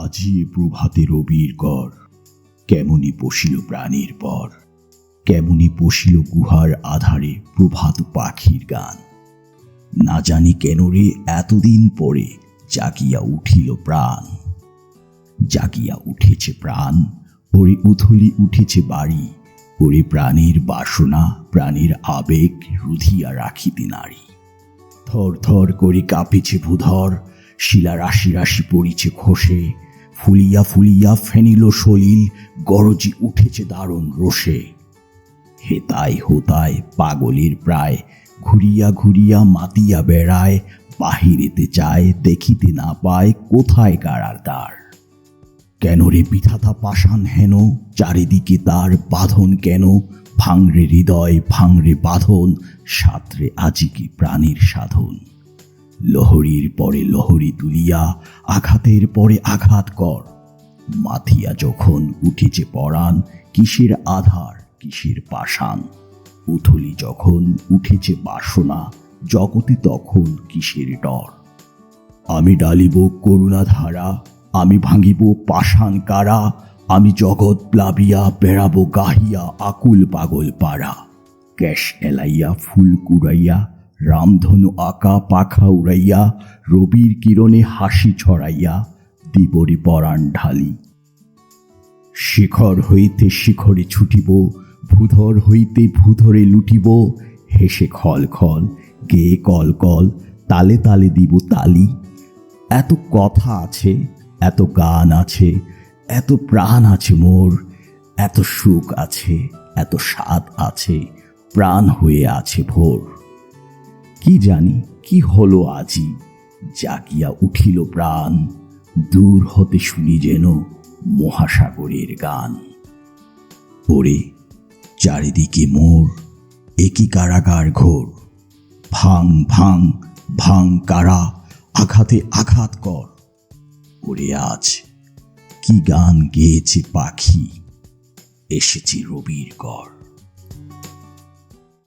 আজি প্রভাতে রবির কর কেমনি পশিল প্রাণীর পর। কেমনি পশিল গুহার আধারে প্রভাত পাখির গান। না জানি কেন রে এতদিন পরে জাগিয়া উঠিল প্রাণ। জাগিয়া উঠেছে প্রাণ ওরে উথলি উঠেছে বাড়ি ওরে প্রাণীর বাসনা, প্রাণীর আবেগ রুধিয়া রাখিতে নারী। থর থর করে কাঁপেছে ভূধর শিলা রাশি রাশি পড়িছে খসে ফুলিয়া ফুলিয়া ফেনিল সলিল, গরজি উঠেছে দারুণ রোষে। হেতায় হোতায় পাগলের প্রায়, ঘুরিয়া ঘুরিয়া মাতিয়া বেড়ায়, বাহিরেতে চায়, দেখিতে না পায়, কোথায় কারার দ্বার কেন রে বিধাতা পাষাণ হেন, চারিদিকে তার বাঁধন কেন? ভাঙরে হৃদয়, ভাঙরে বাঁধন, সাত্রে আজিকে প্রাণীর সাধন? লহরীর পরে লহরী তুলিয়া, আঘাতের পরে আঘাত কর। মাথিয়া যখন উঠেছে পরাণ, কিসের আধার, কিসের পাষাণ? উথলি যখন উঠেছে বাসনা, জগতে তখন কিসের ডর? আমি ডালিব করুণা ধারা আমি ভাঙিব পাষাণ কারা, আমি জগৎ প্লাবিয়া, বেড়াবো গাহিয়া আকুল পাগল পাড়া। ক্যাশ এলাইয়া, ফুল কুড়াইয়া রামধনু আঁকা পাখা উড়াইয়া, রবির কিরণে হাসি ছড়াইয়া, দিবরে পরাণ ঢালি। শিখর হইতে শিখরে ছুটিব, ভূধর হইতে ভূধরে লুটিব, হেসে খল খল গেয়ে কল কল, তালে তালে দিব তালি। এত কথা আছে, এত গান আছে, এত প্রাণ আছে মোর, এত সুখ আছে, এত স্বাদ আছে, প্রাণ হয়ে আছে ভোর। কি জানি কি হলো আজি? জাগিয়া উঠিল প্রাণ, দূর হতে শুনি যেন মহাসাগরের গান। ওরে চারিদিকে মোর একই কারাগার ঘোর। ভাং ভাং ভাং কারা, আঘাতে আঘাত কর। ওরে আজ কি গান গেয়েছে পাখি, এসেছে রবির কর